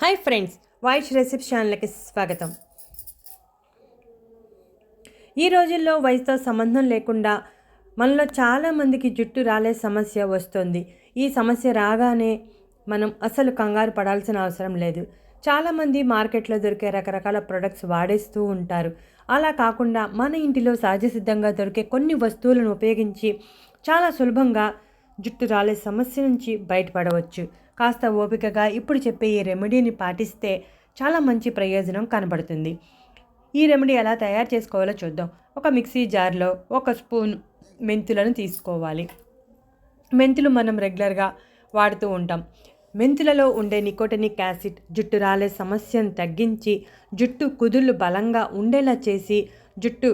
Hi friends voice recipe ఛానల్కి స్వాగతం. ఈ రోజుల్లో వయసుతో సంబంధం లేకుండా మనలో చాలామందికి జుట్టు రాలే సమస్య వస్తుంది. ఈ సమస్య రాగానే మనం అసలు కంగారు పడాల్సిన అవసరం లేదు. చాలామంది మార్కెట్లో దొరికే రకరకాల ప్రొడక్ట్స్ వాడేస్తూ ఉంటారు. అలా కాకుండా మన ఇంటిలో సహజసిద్ధంగా దొరికే కొన్ని వస్తువులను ఉపయోగించి చాలా సులభంగా జుట్టు రాలే సమస్య నుంచి బయటపడవచ్చు. కాస్త ఓపికగా ఇప్పుడు చెప్పే ఈ రెమెడీని పాటిస్తే చాలా మంచి ప్రయోజనం కనబడుతుంది. ఈ రెమెడీ ఎలా తయారు చేసుకోవాలో చూద్దాం. ఒక మిక్సీ జార్లో ఒక స్పూన్ మెంతులను తీసుకోవాలి. మెంతులు మనం రెగ్యులర్గా వాడుతూ ఉంటాం. మెంతులలో ఉండే నికోటనిక్ యాసిడ్ జుట్టు రాలే సమస్యను తగ్గించి జుట్టు కుదుళ్ళు బలంగా ఉండేలా చేసి జుట్టు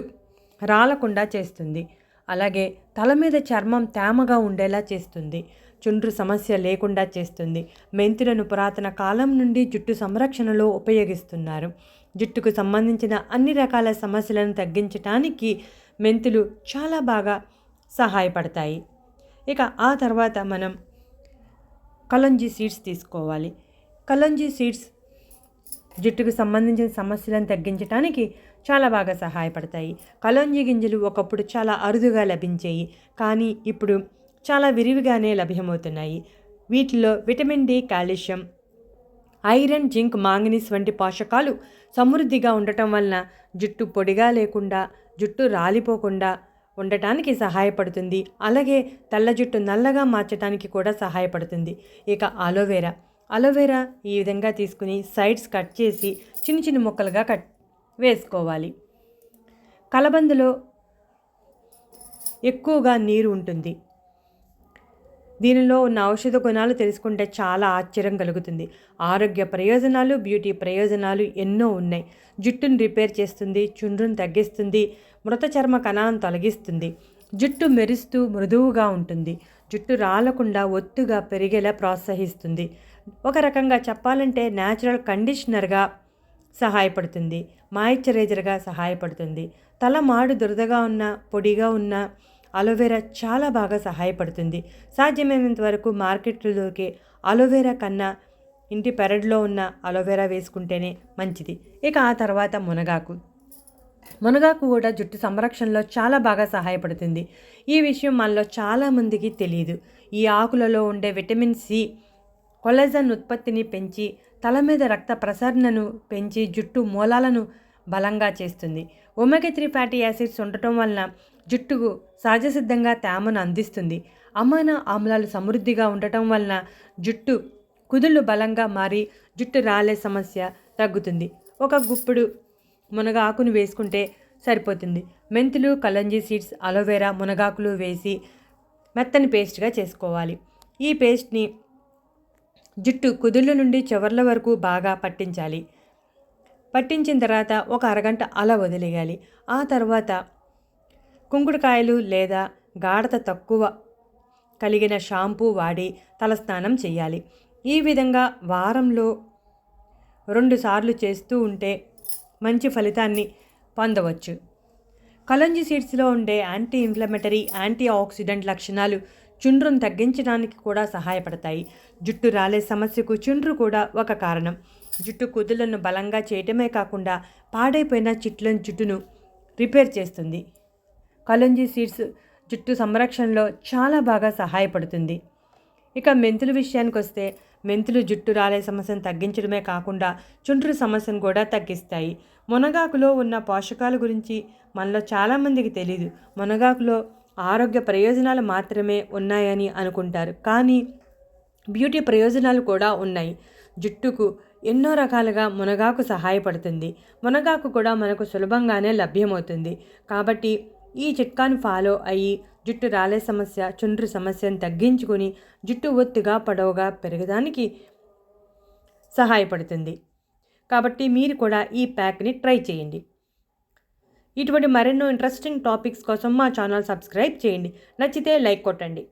రాలకుండా చేస్తుంది. అలాగే తల మీద చర్మం తేమగా ఉండేలా చేస్తుంది. చుండ్రు సమస్య లేకుండా చేస్తుంది. మెంతులను పురాతన కాలం నుండి జుట్టు సంరక్షణలో ఉపయోగిస్తున్నారు. జుట్టుకు సంబంధించిన అన్ని రకాల సమస్యలను తగ్గించటానికి మెంతులు చాలా బాగా సహాయపడతాయి. ఇక ఆ తర్వాత మనం కలంజీ సీడ్స్ తీసుకోవాలి. కలంజీ సీడ్స్ జుట్టుకు సంబంధించిన సమస్యలను తగ్గించడానికి చాలా బాగా సహాయపడతాయి. కలంజీ గింజలు ఒకప్పుడు చాలా అరుదుగా లభించేవి కానీ ఇప్పుడు చాలా విరివిగానే లభ్యమవుతున్నాయి. వీటిలో vitamin D calcium iron zinc manganese వంటి పోషకాలు సమృద్ధిగా ఉండటం వలన జుట్టు పొడిగా లేకుండా జుట్టు రాలిపోకుండా ఉండటానికి సహాయపడుతుంది. అలాగే తెల్ల జుట్టు నల్లగా మార్చడానికి కూడా సహాయపడుతుంది. ఇక అలోవెరా. అలోవెరా ఈ విధంగా తీసుకుని సైడ్స్ కట్ చేసి చిన్న చిన్న ముక్కలుగా కట్ వేసుకోవాలి. కలబందలో ఎక్కువగా నీరు ఉంటుంది. దీనిలో ఉన్న ఔషధ గుణాలు తెలుసుకుంటే చాలా ఆశ్చర్యం కలుగుతుంది. ఆరోగ్య ప్రయోజనాలు బ్యూటీ ప్రయోజనాలు ఎన్నో ఉన్నాయి. జుట్టును రిపేర్ చేస్తుంది చుండ్రును తగ్గిస్తుంది మృత చర్మ కణాలను తొలగిస్తుంది. జుట్టు మెరుస్తూ మృదువుగా ఉంటుంది. జుట్టు రాలకుండా ఒత్తుగా పెరిగేలా ప్రోత్సహిస్తుంది. ఒక రకంగా చెప్పాలంటే న్యాచురల్ కండిషనర్గా సహాయపడుతుంది. మాయిశ్చరైజర్గా సహాయపడుతుంది. తల మాడు దురదగా ఉన్న పొడిగా ఉన్న అలోవెరా చాలా బాగా సహాయపడుతుంది. సాధ్యమైనంత వరకు మార్కెట్లో దొరికే అలోవెరా కన్నా ఇంటి పెరడ్లో ఉన్న అలోవెరా వేసుకుంటేనే మంచిది. ఇక ఆ తర్వాత మునగాకు. మునగాకు కూడా జుట్టు సంరక్షణలో చాలా బాగా సహాయపడుతుంది. ఈ విషయం మనలో చాలామందికి తెలియదు ఈ ఆకులలో ఉండే విటమిన్ సి కొలజన్ ఉత్పత్తిని పెంచి తల మీద రక్త ప్రసరణను పెంచి జుట్టు మూలాలను బలంగా చేస్తుంది. ఒమెగా త్రీ ఫ్యాటీ యాసిడ్స్ ఉండటం వలన జుట్టుకు సహజసిద్ధంగా తేమను అందిస్తుంది. అమాన ఆమ్లాలు సమృద్ధిగా ఉండటం వలన జుట్టు కుదుళ్ళు బలంగా మారి జుట్టు రాలే సమస్య తగ్గుతుంది. ఒక గుప్పుడు మునగ ఆకును వేసుకుంటే సరిపోతుంది. మెంతులు కలంజీ సీడ్స్ అలోవెరా మునగాకులు వేసి మెత్తని పేస్ట్గా చేసుకోవాలి. ఈ పేస్ట్ని జుట్టు కుదుళ్ళ నుండి చివర్ల వరకు బాగా పట్టించాలి. పట్టించిన తర్వాత ఒక అరగంట అలా వదిలేయాలి. ఆ తర్వాత కుంకుడుకాయలు లేదా గాఢత తక్కువ కలిగిన షాంపూ వాడి తలస్నానం చేయాలి. ఈ విధంగా వారంలో రెండుసార్లు చేస్తూ ఉంటే మంచి ఫలితాన్ని పొందవచ్చు. కలంజి సీడ్స్లో ఉండే యాంటీ ఇన్ఫ్లమేటరీ యాంటీ ఆక్సిడెంట్ లక్షణాలు చుండ్రును తగ్గించడానికి కూడా సహాయపడతాయి. జుట్టు రాలే సమస్యకు చుండ్రు కూడా ఒక కారణం. జుట్టు కుదులను బలంగా చేయటమే కాకుండా పాడైపోయిన చిట్లను జుట్టును రిపేర్ చేస్తుంది. కలంజీ సీడ్స్ జుట్టు సంరక్షణలో చాలా బాగా సహాయపడుతుంది. ఇక మెంతుల విషయానికి వస్తే మెంతులు జుట్టు రాలే సమస్యను తగ్గించడమే కాకుండా చుండ్రు సమస్యను కూడా తగ్గిస్తాయి. మునగాకులో ఉన్న పోషకాల గురించి మనలో చాలామందికి తెలియదు మునగాకులో ఆరోగ్య ప్రయోజనాలు మాత్రమే ఉన్నాయని అనుకుంటారు. కానీ బ్యూటీ ప్రయోజనాలు కూడా ఉన్నాయి. జుట్టుకు ఎన్నో రకాలుగా మునగాకు సహాయపడుతుంది. మునగాకు కూడా మనకు సులభంగానే లభ్యమవుతుంది. కాబట్టి ఈ చిట్కాను ఫాలో అయ్యి జుట్టు రాలే సమస్య చుండ్రు సమస్యను తగ్గించుకొని జుట్టు ఒత్తుగా పొడవుగా పెరగడానికి సహాయపడుతుంది. కాబట్టి మీరు కూడా ఈ ప్యాక్ని ట్రై చేయండి. ఇటువంటి మరెన్నో ఇంట్రెస్టింగ్ టాపిక్స్ కోసం మా ఛానల్ సబ్స్క్రైబ్ చేయండి. నచ్చితే లైక్ కొట్టండి.